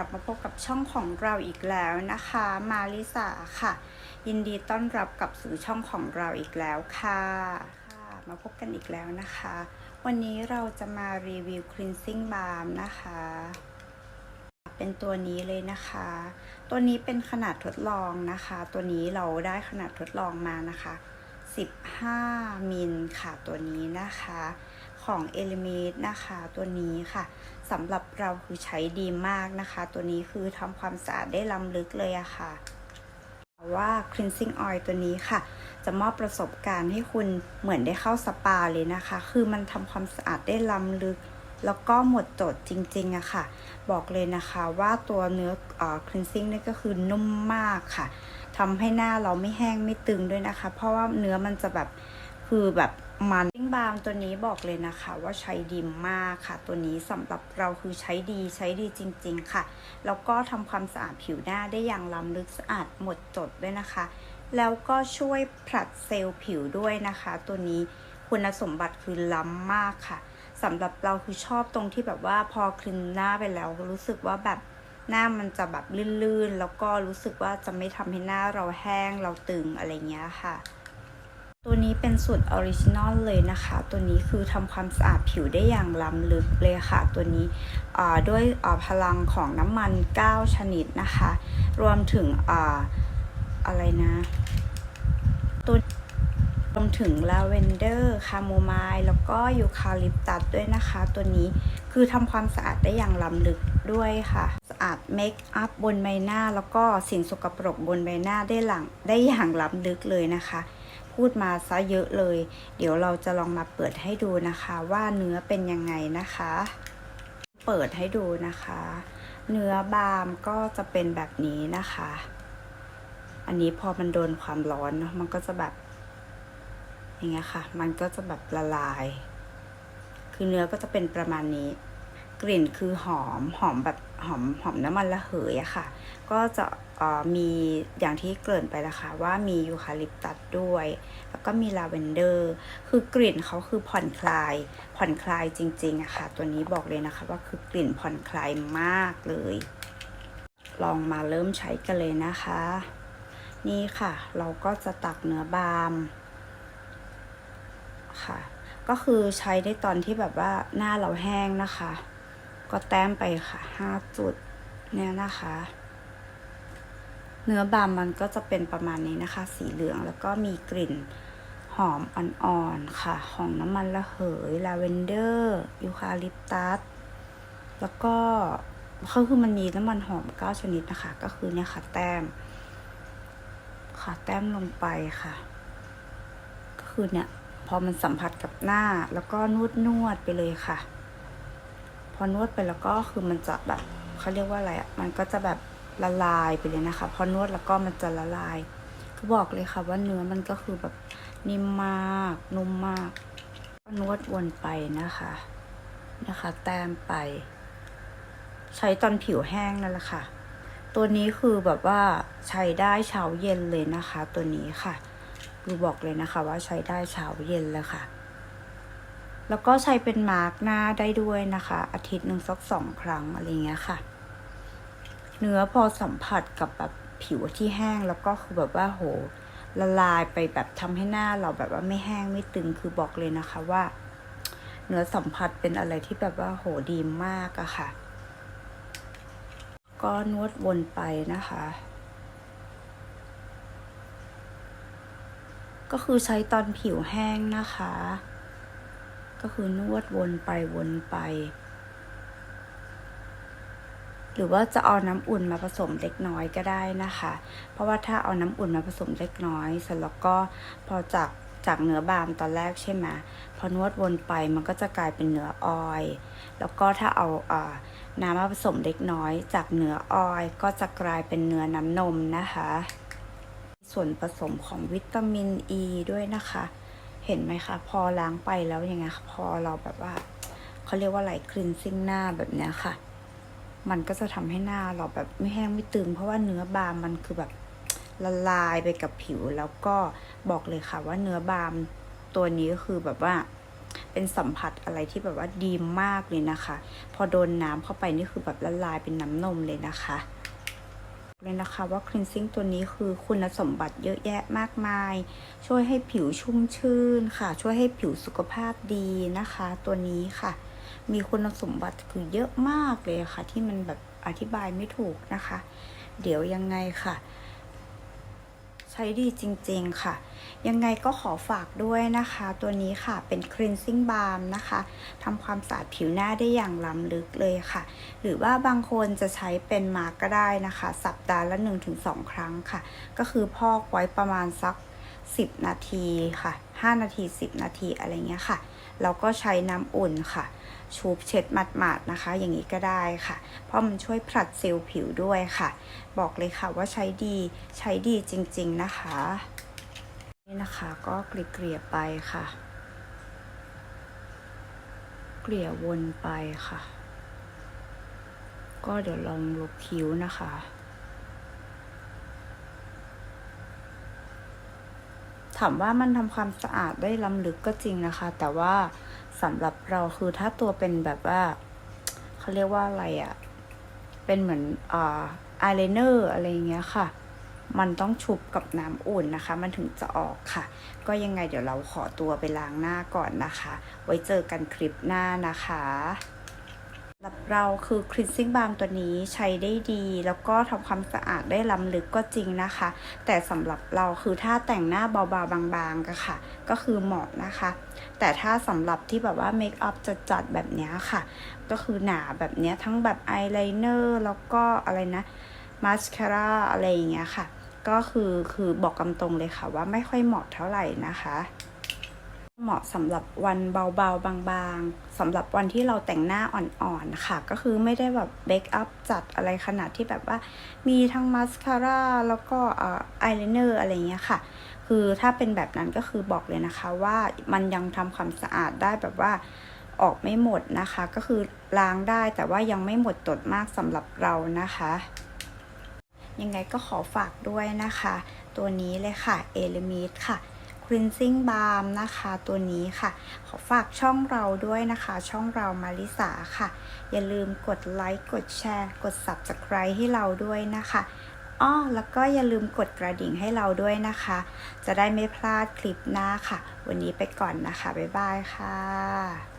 ลับมาพบกับช่องของเราอีกแล้วนะคะ มาลิสาค่ะ ยินดีต้อนรับกับสู่ช่องของเราอีกแล้วค่ะค่ะ มาพบกันอีกแล้วนะคะ วันนี้เราจะมารีวิว cleansing balm นะคะ เป็นตัวนี้เลยนะคะ ตัวนี้เป็นขนาดทดลองนะคะ ตัวนี้เราได้ขนาดทดลองมานะคะ 15 มิลค่ะตัวนี้นะคะ ของ e l e m e t นะคะตัวนี้ค่ะสำหรับเราคือใช้ดีมากนะคะ ตัวนี้คือทำความสะอาดได้ล้ำลึกเลยอะค่ะว่า cleansing oil ตัวนี้ค่ะ จะมอบประสบการณ์ให้คุณเหมือนได้เข้าสปาเลยนะคะ คือมันทำความสะอาดได้ล้ำลึก แล้วก็หมดจดจริงๆอะค่ะ บอกเลยนะคะว่าตัวเนื้ออ cleansing นี่ก็คือนุ่มมากค่ะทำให้หน้าเราไม่แห้งไม่ตึงด้วยนะคะ เพราะว่าเนื้อมันจะแบบคือแบบ มันซิ่งบาล์มตัวนี้บอกเลยนะคะว่าใช้ดีมากค่ะ ตัวนี้สำหรับเราคือใช้ดีใช้ดีจริง ๆ ค่ะ แล้วก็ทำความสะอาดผิวหน้าได้อย่างล้ำลึกสะอาดหมดจดด้วยนะคะ แล้วก็ช่วยผลัดเซลล์ผิวด้วยนะคะ ตัวนี้คุณสมบัติคือล้ำมากค่ะสำหรับเราคือชอบตรงที่แบบว่าพอคลึงหน้าไปแล้วรู้สึกว่าแบบหน้ามันจะแบบลื่นๆ แล้วก็รู้สึกว่าจะไม่ทำให้หน้าเราแห้งเราตึงอะไรเงี้ยค่ะ ตัวนี้เป็นสูตรออริจินอลเลยนะคะ ตัวนี้คือทำความสะอาดผิวได้อย่างล้ำลึกเลยค่ะ ตัวนี้ด้วยพลังของน้ำมัน 9 ชนิดนะคะ รวมถึงออะไรนะตัวรวมถึงลาเวนเดอร์คาโมไมล์แล้วก็ยูคาลิปตัสด้วยนะคะ ตัวนี้คือทำความสะอาดได้อย่างล้ำลึกด้วยค่ะ สะอาดเมคอัพบนใบหน้า แล้วก็สิ่งสกปรกบนใบหน้าได้หลังได้อย่างล้ำลึกเลยนะคะ พูดมาซะเยอะเลย เดี๋ยวเราจะลองมาเปิดให้ดูนะคะว่าเนื้อเป็นยังไงนะคะ เปิดให้ดูนะคะ เนื้อบามก็จะเป็นแบบนี้นะคะ อันนี้พอมันโดนความร้อนเนาะมันก็จะแบบอย่างเงี้ยค่ะ มันก็จะแบบละลาย คือเนื้อก็จะเป็นประมาณนี้ กลิ่นคือหอมหอมแบบหอมหอมน้ำมันระเหยอะค่ะ ก็จะมีอย่างที่เกริ่นไปนะคะว่ามียูคาลิปตัสด้วย แล้วก็มีลาเวนเดอร์ คือกลิ่นเขาคือผ่อนคลาย ผ่อนคลายจริงๆอะค่ะ ตัวนี้บอกเลยนะคะว่าคือกลิ่นผ่อนคลายมากเลย ลองมาเริ่มใช้กันเลยนะคะ นี่ค่ะ เราก็จะตักเนื้อบามค่ะ ก็คือใช้ได้ตอนที่แบบว่าหน้าเราแห้งนะคะ ก็แต้มไปค่ะห้าจุดเนี่ยนะคะ เนื้อบามมันก็จะเป็นประมาณนี้นะคะ สีเหลืองแล้วก็มีกลิ่นหอมอ่อนๆค่ะ ของน้ำมันระเหยลาเวนเดอร์ยูคาลิปตัสแล้วก็ก็คือมันมีน้ำมันหอมเก้าชนิดนะคะ ก็คือเนี่ยค่ะแต้ม ค่ะแต้มลงไปค่ะ ก็คือเนี่ย พอมันสัมผัสกับหน้าแล้วก็นวดนวดไปเลยค่ะ อนวดไปแล้วก็คือมันจะแบบเขาเรียกว่าอะไรอะมันก็จะแบบละลายไปเลยนะคะ พอนวดแล้วก็มันจะละลายคือบอกเลยค่ะว่าเนื้อมันก็คือแบบนิ่มมากนุ่มมากก็นวดวนไปนะคะนะคะ แต้มไป ใช้ตอนผิวแห้งนั่นแหละค่ะ ตัวนี้คือแบบว่าใช้ได้เช้าเย็นเลยนะคะ ตัวนี้ค่ะคือบอกเลยนะคะว่าใช้ได้เช้าเย็นเลยค่ะ แล้วก็ใช้เป็นมาร์กหน้าได้ด้วยนะคะ อาทิตย์หนึ่งสักสองครั้งอะไรเงี้ยค่ะ เนื้อพอสัมผัสกับแบบผิวที่แห้งแล้วก็คือแบบว่าโหละลายไปแบบทำให้หน้าเราแบบว่าไม่แห้งไม่ตึงคือบอกเลยนะคะว่า เนื้อสัมผัสเป็นอะไรที่แบบว่าโหดีมากอะค่ะ ก็นวดวนไปนะคะ ก็คือใช้ตอนผิวแห้งนะคะ ก็คือนวดวนไปวนไป หรือว่าจะเอาน้ำอุ่นมาผสมเล็กน้อยก็ได้นะคะ เพราะว่าถ้าเอาน้ำอุ่นมาผสมเล็กน้อย เสร็จแล้วก็พอจากจากเนื้อบามตอนแรกใช่ไหมพอนวดวนไปมันก็จะกลายเป็นเนื้อออย แล้วก็ถ้าเอาอาน้ำมาผสมเล็กน้อย จากเนื้อออยก็จะกลายเป็นเนื้อน้ำนมนะคะ ส่วนผสมของวิตามินอ e ีด้วยนะคะ เห็นไหมคะ พอล้างไปแล้วยังไงพอเราแบบว่าเขาเรียกว่าอะไรคลีนซิ่งหน้าแบบเนี้ยค่ะ มันก็จะทำให้หน้าเราแบบไม่แห้งไม่ตึง เพราะว่าเนื้อบามมันคือแบบละลายไปกับผิว แล้วก็บอกเลยค่ะว่าเนื้อบามตัวนี้ก็คือแบบว่าเป็นสัมผัสอะไรที่แบบว่าดีมากเลยนะคะ พอโดนน้ำเข้าไปนี่คือแบบละลายเป็นน้ำนมเลยนะคะ เลยนะคะว่าคลีนซิ่งตัวนี้คือคุณสมบัติเยอะแยะมากมาย ช่วยให้ผิวชุ่มชื่นค่ะ ช่วยให้ผิวสุขภาพดีนะคะ ตัวนี้ค่ะ มีคุณสมบัติคือเยอะมากเลยค่ะ ที่มันแบบอธิบายไม่ถูกนะคะ เดี๋ยวยังไงค่ะ ช้ดีจริงๆค่ะ ยังไงก็ขอฝากด้วยนะคะ ตัวนี้ค่ะเป็น cleansing balm นะคะทำความสะอาดผิวหน้าได้อย่างล้ำลึกเลยค่ะ หรือว่าบางคนจะใช้เป็นมาร์กก็ได้นะคะ สัปดาห์ละ 1-2 ครั้งค่ะ ก็คือพอกไว้ประมาณสัก 10 นาทีค่ะ 5 นาที 10 นาทีอะไรเงี้ยค่ะ แล้วก็ใช้น้ำอุ่นค่ะ ชูบเช็ดหมาดๆนะคะ อย่างนี้ก็ได้ค่ะ เพราะมันช่วยผลัดเซลล์ผิวด้วยค่ะ บอกเลยค่ะว่าใช้ดีใช้ดีจริงๆนะคะ นี่นะคะก็เกลี่ยไปค่ะ เกลี่ยวนไปค่ะ ก็เดี๋ยวลองลบคิ้วนะคะ ถามว่ามันทำความสะอาดได้ล้ำลึกก็จริงนะคะ แต่ว่าสำหรับเราคือถ้าตัวเป็นแบบว่าเขาเรียกว่าอะไรอะ่ะ เป็นเหมือนอ่าอายไลเนอร์อะไรอย่างเงี้ยค่ะ มันต้องชุบกับน้ำอุ่นนะคะ มันถึงจะออกค่ะ ก็ยังไงเดี๋ยวเราขอตัวไปล้างหน้าก่อนนะคะ ไว้เจอกันคลิปหน้านะคะ สำหรับเราคือ cleansing balm ตัวนี้ใช้ได้ดี แล้วก็ทำความสะอาดได้ล้ำลึกก็จริงนะคะ แต่สำหรับเราคือถ้าแต่งหน้าเบาๆบางๆก็ค่ะ ก็คือเหมาะนะคะ แต่ถ้าสำหรับที่แบบว่าเมคอัพจัดๆแบบนี้ค่ะ ก็คือหนาแบบนี้ทั้งแบบอายไลเนอร์แล้วก็อะไรนะมาสคาร่าอะไรอย่างเงี้ยค่ะ ก็คือคือบอกกำตรงเลยค่ะว่าไม่ค่อยเหมาะเท่าไหร่นะคะ เหมาะสำหรับวันเบาๆ บางๆสำหรับวันที่เราแต่งหน้าอ่อนๆค่ะ ก็คือไม่ได้แบบเบคอัพจัดอะไรขนาดที่แบบว่า มีทั้งมาสคาร่าแล้วก็อายไลเนอร์อะไรเงี้ยค่ะ คือถ้าเป็นแบบนั้นก็คือบอกเลยนะคะว่ามันยังทำความสะอาดได้แบบว่าออกไม่หมดนะคะ ก็คือล้างได้แต่ว่ายังไม่หมดตดมากสำหรับเรานะคะ ยังไงก็ขอฝากด้วยนะคะ ตัวนี้เลยค่ะเอล m มิดค่ะ cleansing balm นะคะตัวนี้ค่ะ ขอฝากช่องเราด้วยนะคะ ช่องเรามาริสาค่ะ อย่าลืมกดไลค์กดแชร์ กด subscribe ให้เราด้วยนะคะอ้อแล้วก็อย่าลืมกดกระดิ่งให้เราด้วยนะคะ จะได้ไม่พลาดคลิปหน้าค่ะ วันนี้ไปก่อนนะคะ บ๊ายบายค่ะ